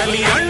కదలి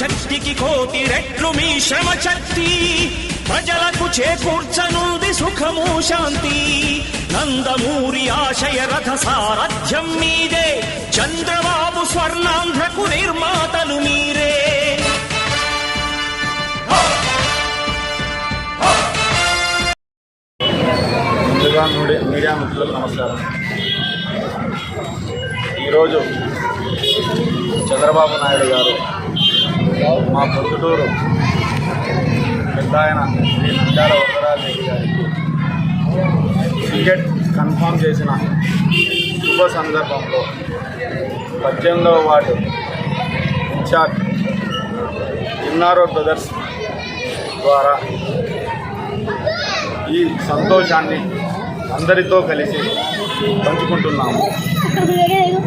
శక్తికి కోటి రెట్లు మీ శ్రమ శక్తి. ప్రజలకు చేకూర్చనుంది సుఖము శాంతి. నందమూరి ఆశయ రథ సారథ్యం మీదే. చంద్రబాబు స్వర్ణాంధ్రకు నిర్మాతలు మీరే. ముందుగా మీడియా మిత్రులకు నమస్కారం. ఈరోజు చంద్రబాబు నాయుడు గారు మా పొద్దుటూరు పెద్ద ఆయన శ్రీ నంద్యాల వరదరాజు గారికి టికెట్ కన్ఫర్మ్ చేసిన శుభ సందర్భంలో పద్దెనిమిదవ వార్డు ఇన్ఛార్జ్ ఇన్నారో బ్రదర్స్ ద్వారా ఈ సంతోషాన్ని అందరితో కలిసి పంచుకుంటున్నాము.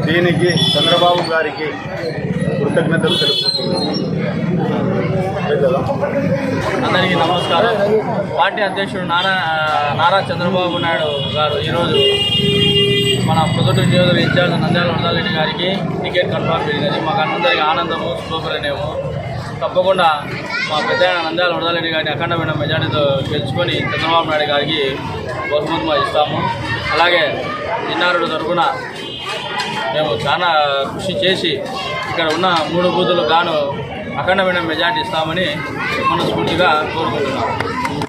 దీనికి చంద్రబాబు గారికి కృతజ్ఞతలు తెలుపుతున్నాము అందరికీ నమస్కారం. పార్టీ అధ్యక్షుడు నారా నారా చంద్రబాబు నాయుడు గారు ఈరోజు మన పొద్దుటూరు నియోజకవర్గ ఇన్ఛార్జ్ నంద్యాల వరదారెడ్డి గారికి టికెట్ కన్ఫర్మ్ చేసినది మాకు అందరికీ ఆనందము శుభపరిణయము తప్పకుండా మా పెద్ద నంద్యాల వరదారెడ్డి గారిని అఖండమైన మెజార్టీతో గెలుచుకొని చంద్రబాబు నాయుడు గారికి బహుమతి ఇస్తాము. అలాగే ఇన్నారుడు తరఫున మేము చాలా కృషి చేసి ఇక్కడ ఉన్న మూడు బూతులు గాను అఖండమైన మెజార్టీ ఇస్తామని మనస్ఫూర్తిగా కోరుకుంటున్నాం.